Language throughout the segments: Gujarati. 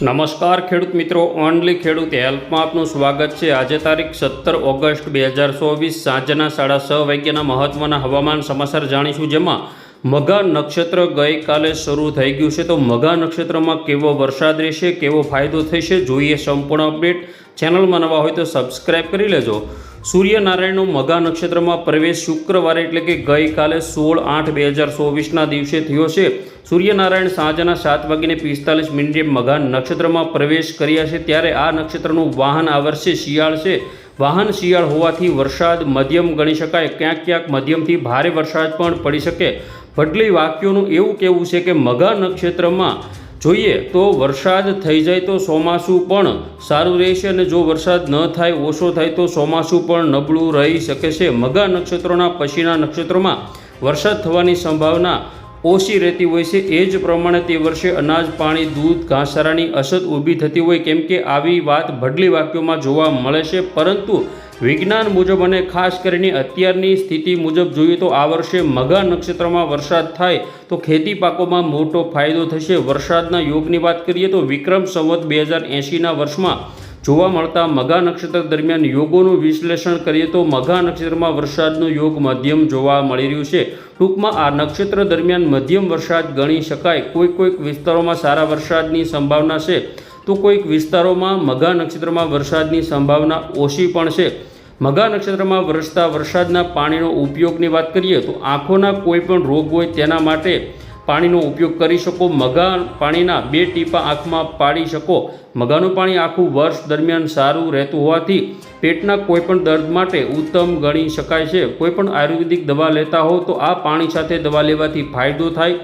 નમસ્કાર ખેડૂત મિત્રો, ઓનલી ખેડૂત હેલ્પમાં આપનું સ્વાગત છે. આજે તારીખ સત્તર ઓગસ્ટ બે હજાર ચોવીસ સાંજના સાડા છ વાગ્યાના મહત્ત્વના હવામાન સમાચાર જાણીશું, જેમાં મઘા નક્ષત્ર ગઈકાલે શરૂ થઈ ગયું છે. તો મઘા નક્ષત્રમાં કેવો વરસાદ રહેશે, કેવો ફાયદો થશે, જોઈએ સંપૂર્ણ અપડેટ. ચેનલમાં નવા હોય તો સબસ્ક્રાઈબ કરી લેજો. સૂર્યનારાયણનો મઘા નક્ષત્રમાં પ્રવેશ શુક્રવારે એટલે કે ગઈકાલે સોળ આઠ બે હજાર ચોવીસના દિવસે થયો છે. સૂર્યનારાયણ સાંજના સાત વાગીને પિસ્તાલીસ મિનિટે મઘા નક્ષત્રમાં પ્રવેશ કર્યા છે. ત્યારે આ નક્ષત્રનું વાહન આ વર્ષે શિયાળ છે. વાહન શિયાળ હોવાથી વરસાદ મધ્યમ ગણી શકાય. ક્યાંક ક્યાંક મધ્યમથી ભારે વરસાદ પણ પડી શકે. ભટલી વાક્યોનું એવું કહેવું છે કે મઘા નક્ષત્રમાં જોઈએ તો વરસાદ થઈ જાય તો ચોમાસું પણ સારું રહેશે અને જો વરસાદ ન થાય, ઓછો થાય તો ચોમાસું પણ નબળું રહી શકે છે. મઘા નક્ષત્રોના પછીના નક્ષત્રોમાં વરસાદ થવાની સંભાવના ઓછી રહેતી હોય છે, એ જ પ્રમાણે તે વર્ષે અનાજ, પાણી, દૂધ, ઘાસચારાની અછત ઊભી થતી હોય, કેમ કે આવી વાત ભડલી વાક્યોમાં જોવા મળે છે. પરંતુ વિજ્ઞાન મુજબ અને ખાસ કરીને અત્યારની સ્થિતિ મુજબ જોઈએ તો આ વર્ષે મઘા નક્ષત્રમાં વરસાદ થાય તો ખેતી પાકોમાં મોટો ફાયદો થશે. વરસાદના યોગની વાત કરીએ તો વિક્રમ સંવત બે હજાર એંશીના વર્ષમાં જોવા મળતા મઘા નક્ષત્ર દરમિયાન યોગોનું વિશ્લેષણ કરીએ તો મઘા નક્ષત્રમાં વરસાદનો યોગ મધ્યમ જોવા મળી રહ્યું છે. ટૂંકમાં આ નક્ષત્ર દરમિયાન મધ્યમ વરસાદ ગણી શકાય. કોઈક કોઈક વિસ્તારોમાં સારા વરસાદની સંભાવના છે. તો કોઈક વિસ્તારોમાં મઘા નક્ષત્રમાં વરસાદની સંભાવના ઓછી પણ છે. મઘા નક્ષત્રમાં વરસતા વરસાદના પાણીનો ઉપયોગની વાત કરીએ તો આંખોના કોઈ પણ રોગ હોય તેના માટે પાણીનો ઉપયોગ કરી શકો. મગા પાણીના બે ટીપા આંખમાં પાડી શકો. મગાનું પાણી આખું વર્ષ દરમિયાન સારું રહેતું હોવાથી પેટના કોઈપણ દર્દ માટે ઉત્તમ ગણી શકાય છે. કોઈપણ આયુર્વેદિક દવા લેતા હો તો આ પાણી સાથે દવા લેવાથી ફાયદો થાય.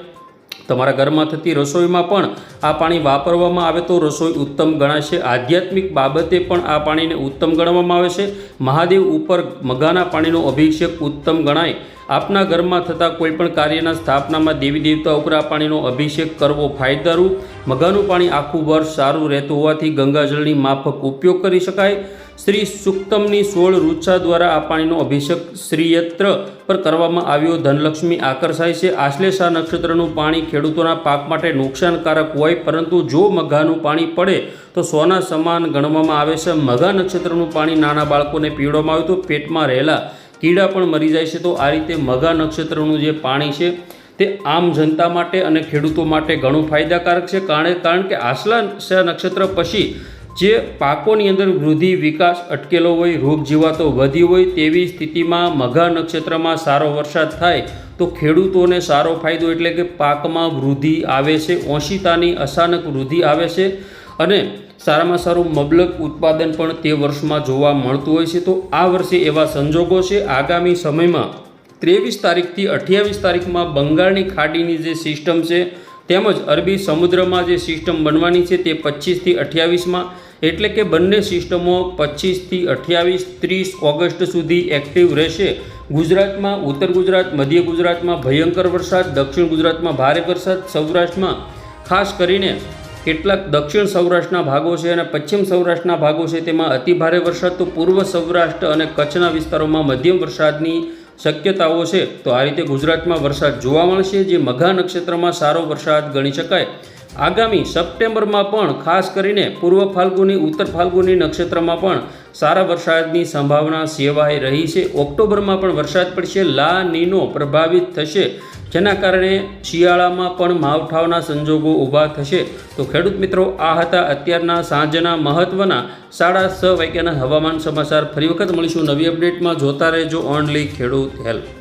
તમારા ઘરમાં થતી રસોઈમાં પણ આ પાણી વાપરવામાં આવે તો રસોઈ ઉત્તમ ગણાશે આધ્યાત્મિક બાબતે પણ આ પાણીને ઉત્તમ ગણવામાં આવે છે. મહાદેવ ઉપર મગાના પાણીનો અભિષેક ઉત્તમ ગણાય. આપના ઘરમાં થતા કોઈપણ કાર્યના સ્થાપનામાં દેવી દેવતા ઉપર આ પાણીનો અભિષેક કરવો ફાયદારૂપ. મઘાનું પાણી આખું વર્ષ સારું રહેતું હોવાથી ગંગાજળની માફક ઉપયોગ કરી શકાય. શ્રી સુક્તમની સોળ રૂચા દ્વારા આ પાણીનો અભિષેક શ્રીયત્ર પર કરવામાં આવ્યો. ધનલક્ષ્મી આકર્ષાય છે. આશ્લેષા નક્ષત્રનું પાણી ખેડૂતોના પાક માટે નુકસાનકારક હોય, પરંતુ જો મઘાનું પાણી પડે તો સોના સમાન ગણવામાં આવે છે. મઘા નક્ષત્રનું પાણી નાના બાળકોને પીવડવામાં આવ્યું તો પેટમાં રહેલા કીડા પણ મરી જાય છે. તો આ રીતે મઘા નક્ષત્રનું જે પાણી છે તે આમ જનતા માટે અને ખેડૂતો માટે ઘણું ફાયદાકારક છે. કારણ કારણ કે આસલા નક્ષત્ર પછી જે પાકોની અંદર વૃદ્ધિ, વિકાસ અટકેલો હોય, રોગ જીવાતો વધી હોય તેવી સ્થિતિમાં મઘા નક્ષત્રમાં સારો વરસાદ થાય તો ખેડૂતોને સારો ફાયદો એટલે કે પાકમાં વૃદ્ધિ આવે છે. ઓશિતાની અચાનક વૃદ્ધિ આવે છે. અને સારામાં સારું મબલક ઉત્પાદન પણ તે વર્ષમાં જોવા મળતું હોય છે. તો આ વર્ષે એવા સંજોગો છે. આગામી સમયમાં ત્રેવીસ તારીખથી અઠ્યાવીસ તારીખમાં બંગાળની ખાડીની જે સિસ્ટમ છે, તેમજ અરબી સમુદ્રમાં જે સિસ્ટમ બનવાની છે તે પચીસથી અઠ્યાવીસમાં, એટલે કે બંને સિસ્ટમો પચીસથી અઠ્યાવીસ, ત્રીસ ઓગસ્ટ સુધી એક્ટિવ રહેશે. ગુજરાતમાં, ઉત્તર ગુજરાત, મધ્ય ગુજરાતમાં ભયંકર વરસાદ, દક્ષિણ ગુજરાતમાં ભારે વરસાદ, સૌરાષ્ટ્રમાં, ખાસ કરીને કેટલાક દક્ષિણ સૌરાષ્ટ્રના ભાગો છે અને પશ્ચિમ સૌરાષ્ટ્રના ભાગો છે. તેમાં અતિભારે વરસાદ, તો પૂર્વ સૌરાષ્ટ્ર અને કચ્છના વિસ્તારોમાં મધ્યમ વરસાદની શક્યતાઓ છે. તો આ રીતે ગુજરાતમાં વરસાદ જોવા મળશે, જે મઘા નક્ષત્રમાં સારો વરસાદ ગણી શકાય. આગામી સપ્ટેમ્બરમાં પણ ખાસ કરીને પૂર્વ ફાલ્ગુની, ઉત્તર ફાલ્ગુની નક્ષત્રમાં પણ સારા વરસાદની સંભાવના સેવાઈ રહી છે. ઓક્ટોબરમાં પણ વરસાદ પડશે. લા નીનો પ્રભાવિત થશે, જેના કારણે શિયાળામાં પણ માવઠાવના સંજોગો ઊભા થશે. તો ખેડૂત મિત્રો, આ હતા અત્યારના સાંજના મહત્ત્વના સાડા છ વાગ્યાના હવામાન સમાચાર. ફરી વખત મળીશું નવી અપડેટમાં. જોતા રહેજો ઓનલી ખેડૂત હેલ્પ